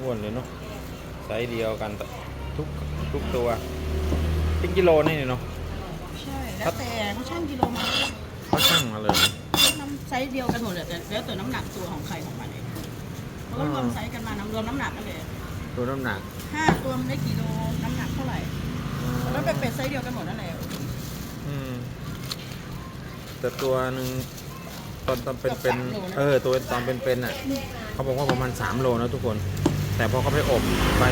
อ้วนๆเลยเนาะไซส์เดียวกันทุกทุกตัวเป็นกิโลนี่เนาะใช่แล้วแต่เขาช่างกิโลมาเขาช่างมาเลยน้ำไซส์เดียวกันหมดเลยแต่แล้วแต่น้ำหนักตัวของใครของมันเองเขาก็รวมไซส์กันมาน้ำรวมน้ำหนักกันเลยตัวน้ำหนักห้าตัวมันได้กี่โลน้ำหนักเท่าไหร่แล้วเป็นเป็ดไซส์เดียวกันหมดนั่นแหละอืมแต่ตัวหนึ่งตอนตอนเป็นเป็นเออตัวตอนเป็นเป็นอะเขาบอกว่าประมาณ3โลนะทุกคน แต่พอเขาไปอบไป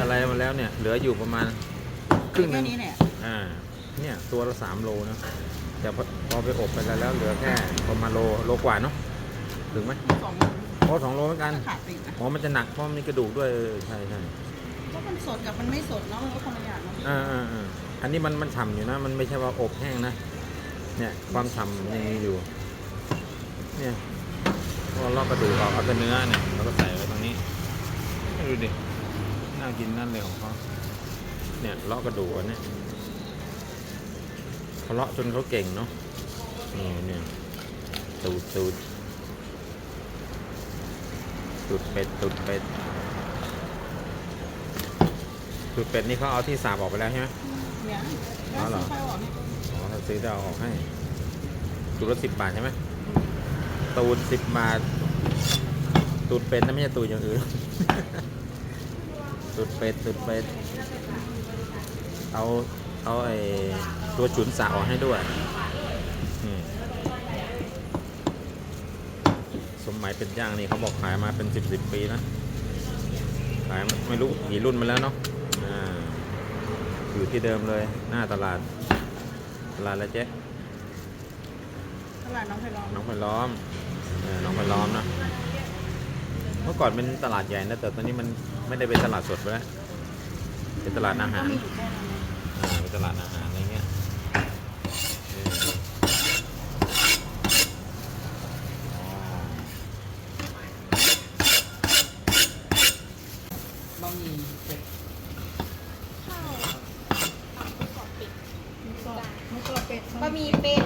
อะไรมาแล้วเนี่ย เหลืออยู่ประมาณครึ่งหนึแค่งนี้เนี่ยอ่า เนี่ยตัวละสามโลนะแต่พอพอไปอบไปแล้วแล้วเหลือแค่ประมาณโลโลกว่าเนาะถึงไหมสองโอ้สองโลเหมือนกันขาดติดนะอ๋อมันจะหนักเพราะมันมีกระดูกด้วยเออใช่ใช่ก็มันสดกับมันไม่สดเนาะมันก็คนละอย่างเนาะอ่าอ่าอ่าอันนี้มันมันฉ่ำอยู่นะ มันไม่ใช่ว่าอบแห้งนะเนี่ยความฉ่ำยังมีอยู่ เนี่ยพอลอกกระดูกออกเอาแต่เนื้อเนี่ยเราก็ใส่ไว้ตรงนี้ให้ ดูดิ น่ากินนั่นเลยของเขาเนี่ยเลาะกระดูกอันเนี่ยเขาเลาะจนเขาเก่งเนาะนี่เนี่ยตูดตูดตูดเป็ดตูดเป็ดตูดเป็ดนี่เขาเอาที่สาบออกไปแล้วใช่ไหมเนี่ยอ๋อเหรอซื้ไฟออกเนี่ยอ๋อถ้าซื้อจะเอาออกให้ตูดละสิบบาทใช่ไหมตูดสิบบาทตูดเป็ดนะไม่ใช่ตูดอย่างอื่น ตูดเป็ดตูดเป็ดเอาเอาไอ้ตัวฉุนสาออกให้ด้วยอืมสมหมายเป็นย่างนี่เขาบอกขายมาเป็นสิบสิบปีนะ ขายมาไม่รู้กี่รุ่นมาแล้วเนาะอ่าอยู่ที่เดิมเลยหน้าตลาด ตลาดอะไรเจ๊ตลาดน้องไผ่ลองน้องพลล้อมเออน้องพลล้อมนะเมื่อก่อนเป็นตลาดใหญ่นะแต่ตอนนี้มันไม่ได้เป็นตลาดสดไปแล้วเป็นตลาดอาหารก็มีอยู่แค่นั้นอ่าเป็นตลาดอาหารอะไรเงี้ยเอออ๋อบะหมี่เป็ดไม่ก็เป็ดบะหมี่เป็ด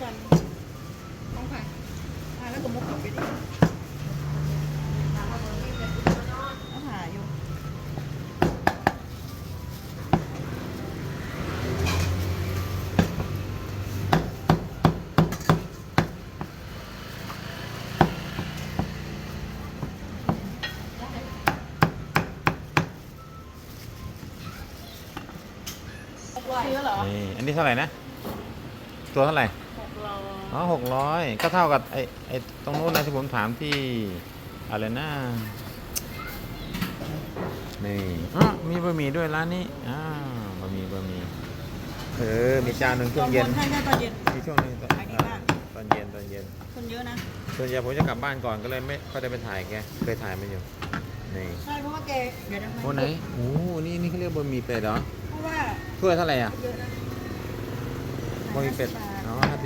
กันน้องไผ่อ่าแล้วก็มุกกับเป็ดอีกต้องหาอยู่ ซื้อเหรอนี่อันนี้เท่าไหร่นะ ตัวเท่าไหร่ หกร้อยอ๋อหกร้อยก็เท่ากับไอ้ไอ้ตรงนู้นนะที่ผมถามที่อะไรนะนี่อ๋อมีบะหมี่ด้วยร้านนี้อ้าวบะหมี่บะหมี่เออมีจานหนึ่งช่วงเย็นให้ได้ตอนเย็น มีช่วงหนึงตอนขายดีมากตอนเย็นตอนเย็นคนเยอะนะส่วนใหญ่ผมจะกลับบ้านก่อนก็เลยไม่ก็ได้ไปถ่ายแกเคยถ่ายมาอยู่ นี่ใช่เพราะว่าแกเดี๋ยวนะโอ้ไหนโอ้นี่นี่เขาเรียกบะหมี่เป็ดเหรอเพราะว่าถ้วยเท่าไหร่อะเยอะนะบะหมี่เป็ดอ๋อห้าสิ